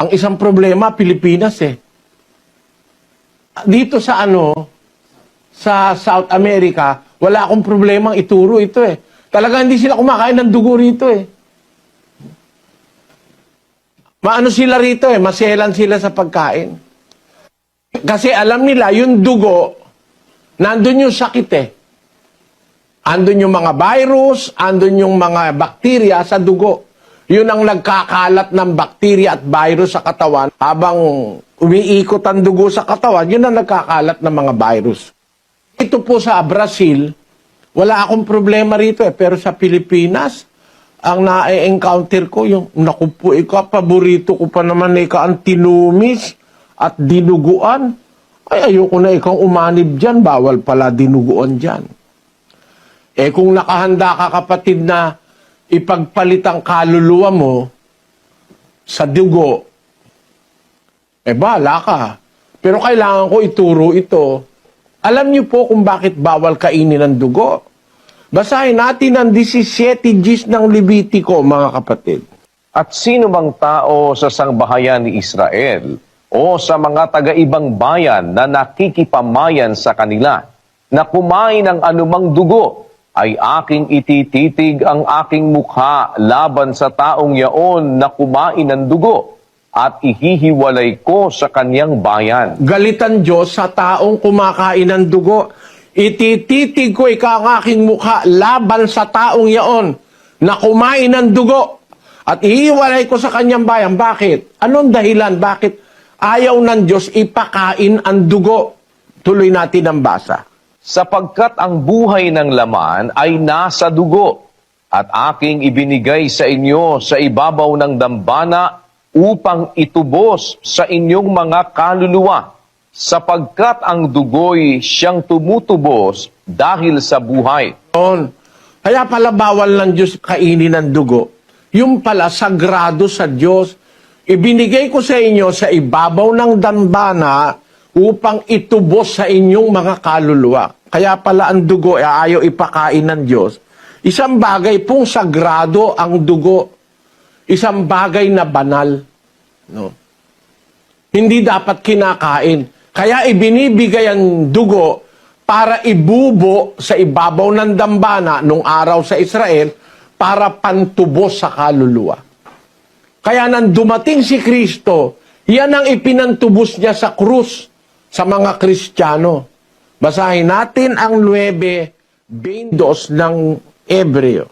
Ang isang problema, Pilipinas eh. Dito sa ano, sa South America, wala akong problemang ituro ito eh. Talaga hindi sila kumakain ng dugo rito eh. Maano sila rito eh, maselan sila sa pagkain. Kasi alam nila, yung dugo, nandun yung sakit eh. Andun yung mga virus, andun yung mga bakterya sa dugo. Yun ang nagkakalat ng bakterya at virus sa katawan. Habang umiikot ang dugo sa katawan, yun ang nagkakalat ng mga virus. Ito po sa Brazil, wala akong problema rito eh. Pero sa Pilipinas, ang na-encounter ko yung, naku po, ikaw, paborito ko pa naman ikaw ang tinumis at dinuguan. Ay, ayoko na ikaw umanib dyan, bawal pala dinuguan dyan. Eh kung nakahanda ka kapatid na ipagpalit ang kaluluwa mo sa dugo, eh bala ka. Pero kailangan ko ituro ito. Alam niyo po kung bakit bawal kainin ng dugo. Basahin natin ang 17 Gs ng Levitico, mga kapatid. At sino mang tao sa sangbahayan ni Israel o sa mga taga-ibang bayan na nakikipamayan sa kanila na kumain ng anumang dugo ay aking itititig ang aking mukha laban sa taong yaon na kumain ng dugo at ihihiwalay ko sa kanyang bayan. Galitan Diyos sa taong kumakain ng dugo. Itititig ko ikaw aking mukha laban sa taong yaon na kumain ng dugo. At ihiwalay ko sa kanyang bayan. Bakit? Anong dahilan? Bakit ayaw ng Diyos ipakain ang dugo? Tuloy natin ang basa. Sapagkat ang buhay ng laman ay nasa dugo at aking ibinigay sa inyo sa ibabaw ng dambana upang itubos sa inyong mga kaluluwa sapagkat ang dugo'y siyang tumutubos dahil sa buhay. Kaya pala bawal ng Diyos kainin ng dugo. Yung pala sagrado sa Diyos. Ibinigay ko sa inyo sa ibabaw ng dambana upang itubos sa inyong mga kaluluwa. Kaya pala ang dugo ay ayaw ipakain ng Diyos. Isang bagay pong sagrado ang dugo. Isang bagay na banal. No? Hindi dapat kinakain. Kaya ibinibigay ang dugo para ibubo sa ibabaw ng dambana nung araw sa Israel para pantubos sa kaluluwa. Kaya nang dumating si Kristo, yan ang ipinantubos niya sa krus sa mga Kristiyano. Basahin natin ang 9.22 ng Ebreo.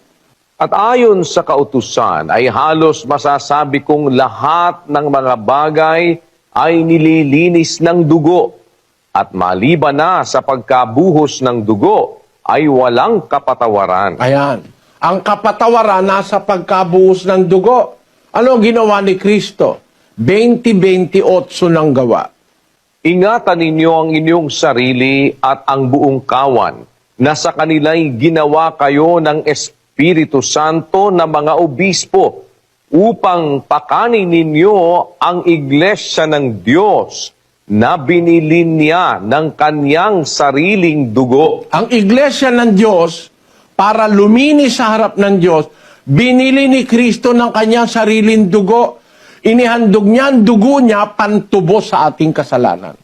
At ayon sa kautusan ay halos masasabi kong lahat ng mga bagay ay nililinis ng dugo at maliban na sa pagkabuhos ng dugo ay walang kapatawaran. Ayan. Ang kapatawaran nasa pagkabuhos ng dugo. Ano ginawa ni Kristo? 20-28 ng gawa. Ingatan ninyo ang inyong sarili at ang buong kawan na sa kanila'y ginawa kayo ng Espiritu Santo na mga obispo upang pakanin ninyo ang iglesia ng Diyos na binili niya ng kanyang sariling dugo. Ang iglesia ng Diyos, para luminis sa harap ng Diyos, binili ni Kristo ng kanyang sariling dugo. Inihandog niya ang dugo niya pantubos sa ating kasalanan.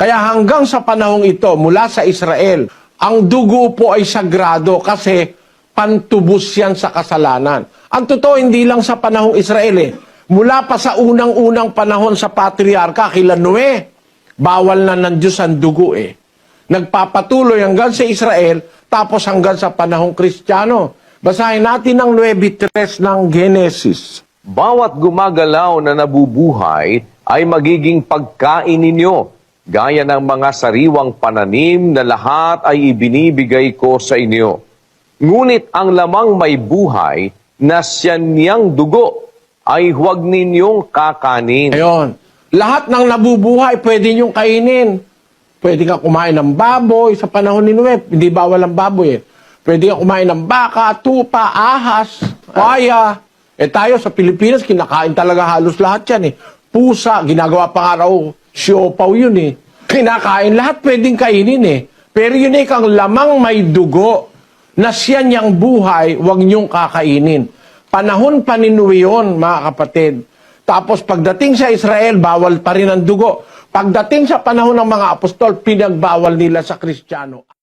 Kaya hanggang sa panahong ito, mula sa Israel, ang dugo po ay sagrado kasi pantubos yan sa kasalanan. Ang totoo, hindi lang sa panahong Israel eh. Mula pa sa unang-unang panahon sa patriarka, kila Noe, bawal na ng Diyos ang dugo eh. Nagpapatuloy hanggang sa Israel, tapos hanggang sa panahong Kristiyano. Basahin natin ang 9.3 ng Genesis. Bawat gumagalaw na nabubuhay ay magiging pagkain ninyo, gaya ng mga sariwang pananim na lahat ay ibinibigay ko sa inyo. Ngunit ang lamang may buhay na siya niyang dugo ay huwag ninyong kakanin. Ayon. Lahat ng nabubuhay, pwede niyong kainin. Pwede ka kumain ng baboy sa panahon ni Noe. Hindi bawal ang baboy eh. Pwede ka kumain ng baka, tupa, ahas, paya. Eh tayo sa Pilipinas, kinakain talaga halos lahat yan eh. Pusa, ginagawa pa nga raw, siopaw yun eh. Kinakain lahat, pwedeng kainin eh. Pero yun eh, kang lamang may dugo na siya niyang buhay, huwag niyong kakainin. Panahon pa ni yun, mga kapatid. Tapos pagdating sa Israel, bawal pa rin ang dugo. Pagdating sa panahon ng mga apostol, pinagbawal nila sa Kristiyano.